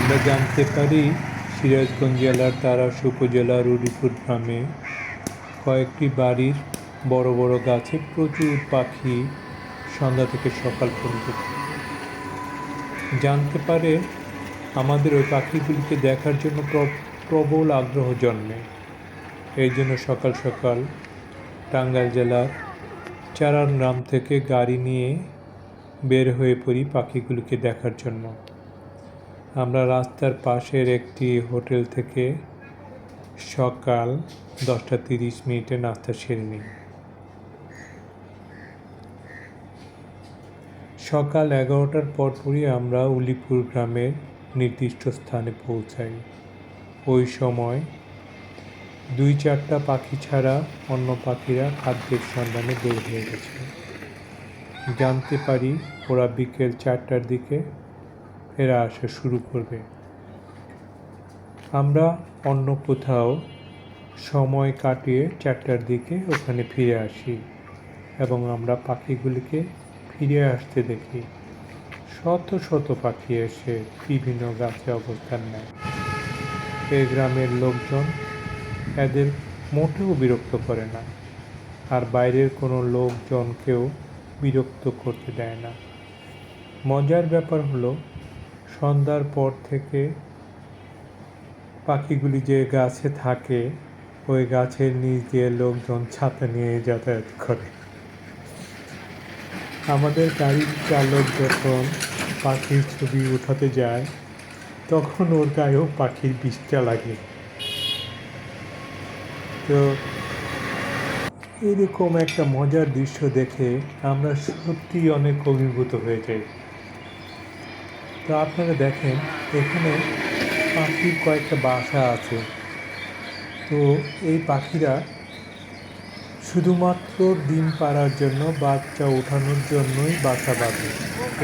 আমরা জানতে পারি সিরাজগঞ্জ জেলার তারাস উপজেলার উলিপুর গ্রামে কয়েকটি বাড়ির বড় বড় গাছে প্রচুর পাখি সন্ধ্যা থেকে সকাল পর্যন্ত জানতে পারে আমাদের ওই পাখিগুলিকে দেখার জন্য প্রবল আগ্রহ জন্মে। এই জন্য সকাল সকাল টাঙ্গাইল জেলার চারান গ্রাম থেকে গাড়ি নিয়ে বের হয়ে পড়ি পাখিগুলিকে দেখার জন্য। আমরা রাস্তার পাশের একটি হোটেল থেকে সকাল দশটা তিরিশ মিনিটে নাস্তা সেরে নিই। সকাল এগারোটার পরপরই আমরা উলিপুর গ্রামের নির্দিষ্ট স্থানে পৌঁছাই। ওই সময় দুই চারটা পাখি ছাড়া অন্য পাখিরা খাদ্যের সন্ধানে বের হয়ে গেছে। জানতে পারি ওরা বিকেল চারটার দিকে ফেরা আসা শুরু করবে। আমরা অন্য কোথাও সময় কাটিয়ে চারটার দিকে ওখানে ফিরে আসি এবং আমরা পাখিগুলিকে ফিরে আসতে দেখি। শত শত পাখি এসে বিভিন্ন গাছে অবস্থান নেয়। এই গ্রামের লোকজন এদের মোটেও বিরক্ত করে না। আর বাইরের কোনো লোকজনকেও বিরক্ত করতে দেয় না। মজার ব্যাপার হলো সন্ধ্যার পর থেকে পাখিগুলি যে গাছে থাকে, ওই গাছের নিচ দিয়ে লোকজন ছাতা নিয়ে যাতায়াত করে। আমাদের গাড়ির চালক যখন পাখির ছবি উঠাতে যায়, তখন ওর গায়েও পাখির বিষটা লাগে। তো এরকম একটা মজার দৃশ্য দেখে আমরা সত্যি অনেক অভিভূত হয়ে যাই। তো আপনারা দেখেন, এখানে পাখির কয়েকটা বাসা আছে। তো এই পাখিরা শুধুমাত্র ডিম পাড়ার জন্য, বাচ্চা ওঠানোর জন্যই বাসা বাঁধে।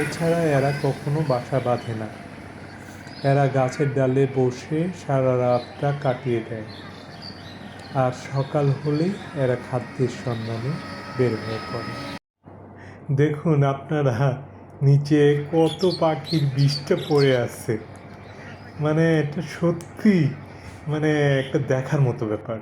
এছাড়া এরা কখনো বাসা বাঁধে না। এরা গাছের ডালে বসে সারা রাতটা কাটিয়ে দেয়। আর সকাল হলেই এরা খাদ্যের সন্ধানে বের হয়ে পড়ে। দেখুন আপনারা নিচে কত পাখির বিষটা পড়ে আছে। মানে এটা সত্যি মানে একটা দেখার মতো ব্যাপার।